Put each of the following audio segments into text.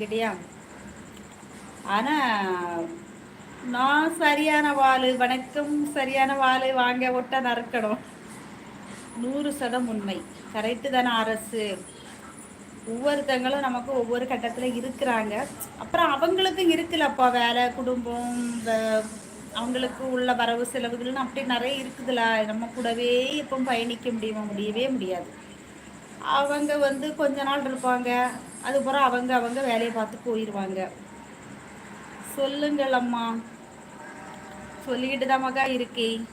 கிடையா ஆனால் நான் சரியான வாள் வணக்கம் சரியான வாள் வாங்க ஒட்ட நறுக்கணும். நூறு சதம் உண்மை. கரெக்டு தானே அரசு. ஒவ்வொருத்தங்களும் நமக்கு ஒவ்வொரு கட்டத்தில் இருக்கிறாங்க. அப்புறம் அவங்களுக்கும் இருக்குல்லப்பா வேலை குடும்பம் அவங்களுக்கு உள்ள வரவு செலவுகள்னு அப்படி நிறைய இருக்குதுல்ல நம்ம கூடவே இப்போ பயணிக்க முடியுமா? முடியவே முடியாது. அவங்க வந்து கொஞ்ச நாள் இருப்பாங்க. அதுக்கப்புறம் அவங்க அவங்க வேலையை பார்த்து போயிடுவாங்க சொல்லுங்கள் அம்மா. சொல்லிக்கிட்டு தாமக்கா இருக்கே.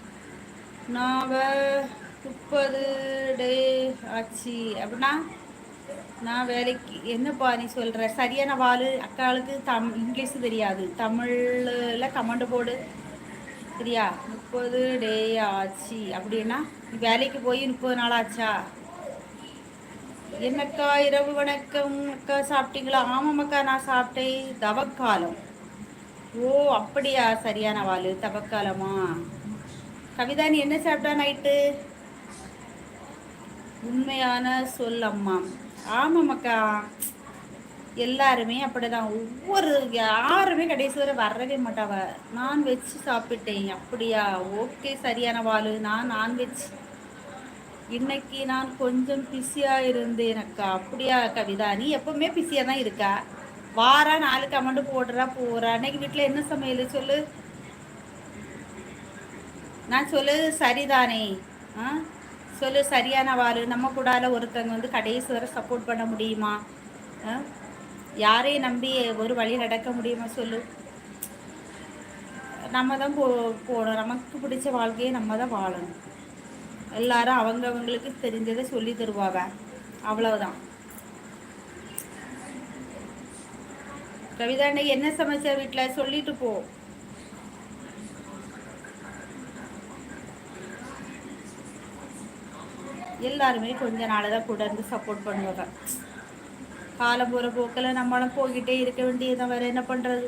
நான் முப்பது டே ஆச்சு. அப்படின்னா நான் வேலைக்கு என்னப்பா நீ சொல்கிற சரியான வாழ் அக்காளுக்கு தம் இங்கிலீஷு தெரியாது. தமிழில் கமெண்ட் போடு. சரியா? முப்பது டே ஆச்சு. அப்படின்னா வேலைக்கு போய் முப்பது நாள் ஆச்சா? என்னக்கா இரவு வணக்கம். அக்கா சாப்பிட்டீங்களா? ஆமாம்க்கா நான் சாப்பிட்டேன். தவக்காலம். ஓ அப்படியா? சரியான வாழ் தவக்காலமா? கவிதா நீ என்ன சாப்பிட்டா நைட்டு? உண்மையான சொல் அம்மா. ஆமாம்க்கா எல்லாருமே அப்படிதான். ஒவ்வொரு யாருமே கடைசி வரை வரவே மாட்டாவ நான்வெஜ் சாப்பிட்டேன். அப்படியா? ஓகே சரியான வாழ் நான் நான்வெஜ் இன்னைக்கு நான் கொஞ்சம் பிஸியாக இருந்தேன் அக்கா. அப்படியா கவிதா நீ எப்பவுமே பிஸியாக தான் இருக்கா. வாரா நாலு கமெண்ட் போடுறா போகிறா அன்னைக்கு வீட்டில் என்ன சமையல் சொல்லு? நான் சொல்லு சரிதானே. ஆ? சொல்லு சரியான வாழ் நம்ம கூடால ஒருத்தவங்க வந்து கடைசி வரை சப்போர்ட் பண்ண முடியுமா? யாரையும் நம்பி ஒரு வழி நடக்க முடியுமா சொல்லு? நம்ம தான் போ போகணும் நமக்கு பிடிச்ச வாழ்க்கையை நம்ம தான் வாழணும். எல்லாரும் அவங்கவங்களுக்கு தெரிஞ்சதை சொல்லி தருவாங்க. அவ்வளவுதான். கவிதா என்ன சமைச்ச வீட்டில் சொல்லிட்டு போ. எல்லாருமே கொஞ்ச நாள் தான் கூட இருந்து சப்போர்ட் பண்ணுவாங்க. காலம் போகிற போக்கில் நம்மளும் போய்கிட்டே இருக்க வேண்டியதான் வேறு என்ன பண்ணுறது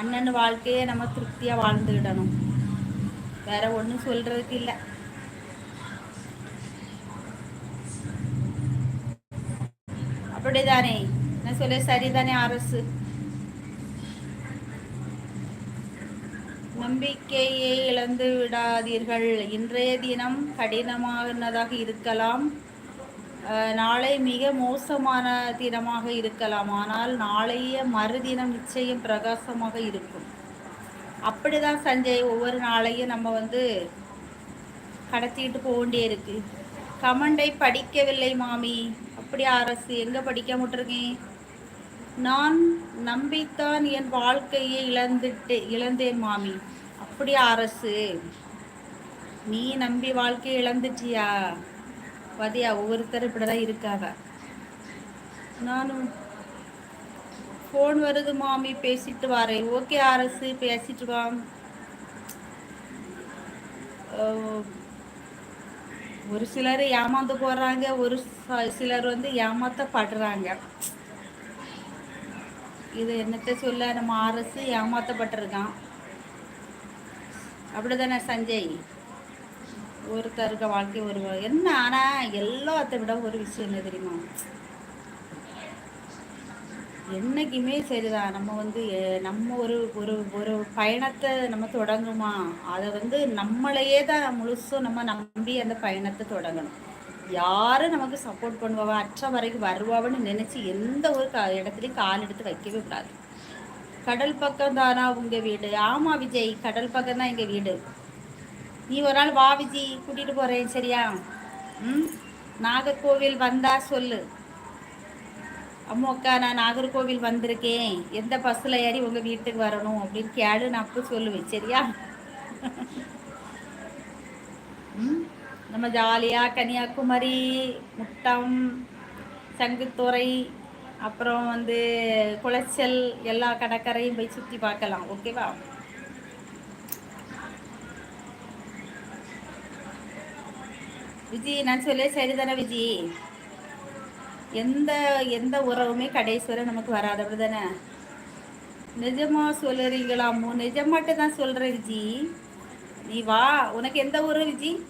அண்ணன் வாழ்க்கையை நம்ம திருப்தியாக வாழ்ந்துக்கிடணும் வேற ஒன்றும் சொல்கிறதுக்கு இல்லை. அப்படிதானே? நான் சொல்ல? சரிதானே அரசு. நம்பிக்கையை இழந்து விடாதீர்கள். இன்றைய தினம் கடினமானதாக இருக்கலாம். நாளை மிக மோசமான தினமாக இருக்கலாம். ஆனால் நாளைய மறுதினம் நிச்சயம் பிரகாசமாக இருக்கும். அப்படிதான் சஞ்சய் ஒவ்வொரு நாளையும் நம்ம வந்து கடத்திட்டு போக வேண்டிய இருக்கு. கமண்டை படிக்கவில்லை மாமி. அப்படி அரசு எங்க படிக்க முட்டிருக்கேன் நான் நம்பித்தான் என் வாழ்க்கையை இழந்துட்டு இழந்தேன் மாமி. அப்படி அரசு நீ நம்பி வாழ்க்கையை இழந்துட்டியா? பதியா ஒவ்வொருத்தர் இப்படிதான் இருக்காங்க. நானும் ஃபோன் வருது மாமி. பேசிட்டு வரேன். ஓகே அரசு பேசிட்டு வா. ஒரு சிலர் ஏமாந்து போடுறாங்க ஒரு சிலர் வந்து ஏமாத்தப்படுறாங்க. இது என்னத்தை சொல்ல? நம்ம அரசு ஏமாத்தப்பட்டிருக்கான். அப்படிதானே சஞ்சய்? ஒருத்தருக்க வாழ்க்கை ஒரு என்ன ஆனால் எல்லாத்த விட ஒரு விஷயம் என்ன தெரியுமா? என்னைக்குமே சரிதான். நம்ம வந்து நம்ம ஒரு ஒரு ஒரு பயணத்தை நம்ம தொடங்குமா? அதை வந்து நம்மளையே தான் முழுசும் நம்ம நம்பி அந்த பயணத்தை தொடங்கணும். யாரும் நமக்கு சப்போர்ட் பண்ணுவாவா? அற்ற வரைக்கும் வருவாவன்னு நினச்சி எந்த ஒரு க இடத்துலையும் கால் எடுத்து வைக்கவே கூடாது. கடல் பக்கம் தானா உங்கள் வீடு? ஆமாம் விஜய் கடல் பக்கம் தான் எங்கள் வீடு. நீ ஒரு நாள் வா விஜய் கூட்டிகிட்டு போகிறேன் சரியா? ம்? நாகர்கோவில் வந்தா சொல்லு. அம்மாக்கா நான் நாகர்கோவில் வந்திருக்கேன். எந்த பஸ்ஸில் ஏறி உங்கள் வீட்டுக்கு வரணும்? அப்படின்னு கேளு நான் அப்போ சொல்லுவேன். சரியா? நம்ம ஜாலியாக கன்னியாகுமரி முட்டம் சங்குத்துறை அப்புறம் வந்து குளச்சல் எல்லா கடற்கரையும் போய் சுற்றி பார்க்கலாம். ஓகேவா விஜி நான் சொல்ல சரிதானே விஜி? எந்த எந்த உறவுமே கடைசி நமக்கு வராது தானே? நிஜமா சொல்லுறீங்களாமோ நிஜமாட்டு தான் சொல்கிறேன் விஜி. நீ வா உனக்கு எந்த ஊர் விஜி?